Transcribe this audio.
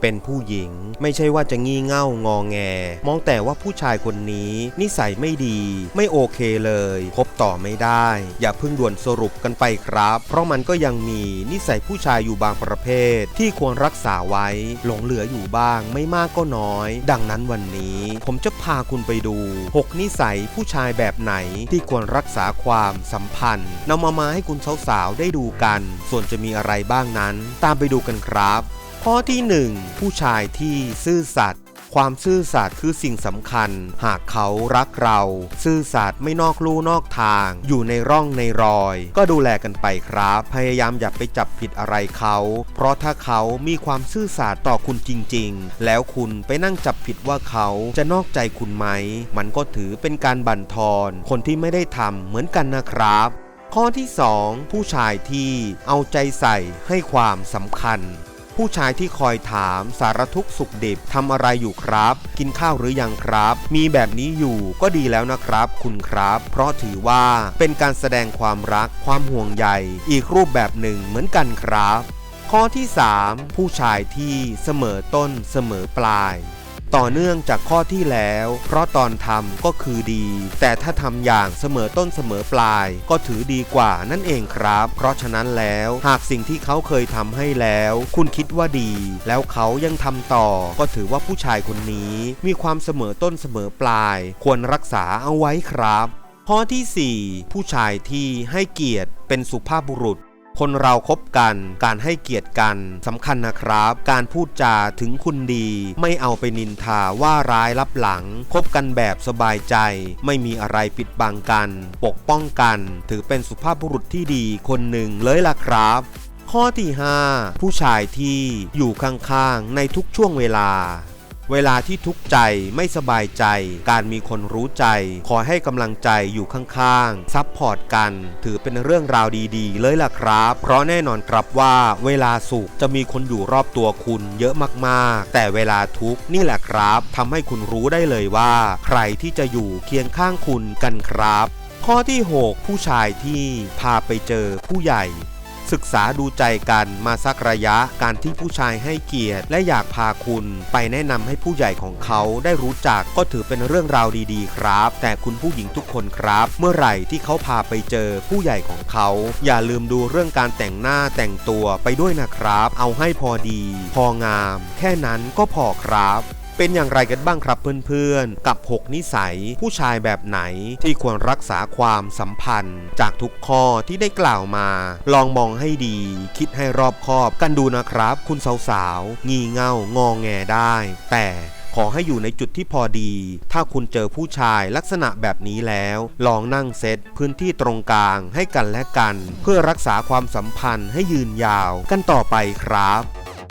เป็นผู้หญิง ไม่ใช่ว่าจะงี่เง่างองแง มองแต่ว่าผู้ชายคนนี้นิสัยไม่ดี ไม่โอเคเลยคบต่อไม่ได้ อย่าเพิ่งด่วนสรุปกันไปครับ เพราะมันก็ยังมีนิสัยผู้ชายอยู่บางประเภท ที่ควรรักษาไว้ หลงเหลืออยู่บ้างไม่มากก็น้อย ดังนั้นวันนี้ ผมจะพาคุณไปดู 6 นิสัยผู้ชายแบบไหนที่ควรรักษาความสัมพันธ์นำมามาให้คุณสาวๆได้ดูกัน ส่วนจะมีอะไรบ้างนั้น ตามไปดูกันครับ ข้อที่ 1 ผู้ชายที่ซื่อสัตย์ความซื่อสัตย์คือสิ่งสำคัญ หากเขารักเรา ซื่อสัตย์ไม่นอกลู่นอกทาง อยู่ในร่องในรอย ก็ดูแลกันไปครับ พยายามอย่าไปจับผิดอะไรเขา เพราะถ้าเขามีความซื่อสัตย์ต่อคุณจริง ๆ แล้วคุณไปนั่งจับผิดว่าเขาจะนอกใจคุณไหม มันก็ถือเป็นการบั่นทอน คนที่ไม่ได้ทำเหมือนกันนะครับข้อที่ 2 ผู้ชายที่เอาใจใส่ให้ความสำคัญ ผู้ชายที่คอยถามสารทุกสุขดิบทำอะไรอยู่ครับ กินข้าวหรือยังครับ มีแบบนี้อยู่ก็ดีแล้วนะครับ คุณครับ เพราะถือว่าเป็นการแสดงความรักความห่วงใยอีกรูปแบบหนึ่งเหมือนกันครับ ข้อที่ 3 ผู้ชายที่เสมอต้นเสมอปลาย ต่อเนื่องจากข้อที่แล้ว เพราะตอนทำก็คือดี แต่ถ้าทำอย่างเสมอต้นเสมอปลาย ก็ถือดีกว่านั่นเองครับ เพราะฉะนั้นแล้ว หากสิ่งที่เขาเคยทำให้แล้ว คุณคิดว่าดี แล้วเขายังทำต่อ ก็ถือว่าผู้ชายคนนี้ มีความเสมอต้นเสมอปลาย ควรรักษาเอาไว้ครับ ข้อที่ 4 ผู้ชายที่ให้เกียรติเป็นสุภาพบุรุษ คนเราครบกัน การให้เกียรติกันสำคัญนะครับ การพูดจาถึงคุณดี ไม่เอาไปนินทาว่าร้ายรับหลัง คบกันแบบสบายใจ ไม่มีอะไรปิดบังกัน ปกป้องกัน ถือเป็นสุภาพบุรุษที่ดีคนหนึ่งเลยล่ะครับข้อที่ 5 ผู้ชายที่อยู่ข้างๆ ในทุกช่วงเวลา เวลาที่ทุกข์ใจไม่สบายใจ การมีคนรู้ใจขอให้กำลังใจอยู่ข้างๆซับพอร์ตกัน ถือเป็นเรื่องราวดีๆ เลยล่ะครับ เพราะแน่นอนครับว่า เวลาสุขจะมีคนอยู่รอบตัวคุณเยอะมากๆ แต่เวลาทุกข์นี่แหละครับทำให้คุณรู้ได้เลยว่า ใครที่จะอยู่เคียงข้างคุณกันครับ ข้อที่ 6 ผู้ชายที่พาไปเจอผู้ใหญ่ ศึกษาดูใจกันมาสักระยะการที่ผู้ชายให้เกียรติ และอยากพาคุณไปแนะนำให้ผู้ใหญ่ของเขาได้รู้จักก็ถือเป็นเรื่องราวดีๆ ครับ แต่คุณผู้หญิงทุกคนครับ เมื่อไหร่ที่เขาพาไปเจอผู้ใหญ่ของเขา อย่าลืมดูเรื่องการแต่งหน้าแต่งตัวไปด้วยนะครับ เอาให้พอดี พองาม แค่นั้นก็พอครับ เป็นอย่างไรกันบ้างครับเพื่อนๆ กับ 6 นิสัยผู้ชายแบบไหนที่ควรรักษาความสัมพันธ์ จากทุกข้อที่ได้กล่าวมา ลองมองให้ดี คิดให้รอบคอบกันดูนะครับ คุณสาวๆ งี่เง่างองแงได้ แต่ขอให้อยู่ในจุดที่พอดี ถ้าคุณเจอผู้ชายลักษณะแบบนี้แล้ว ลองนั่งเซตพื้นที่ตรงกลางให้กันและกัน เพื่อรักษาความสัมพันธ์ให้ยืนยาวกันต่อไปครับ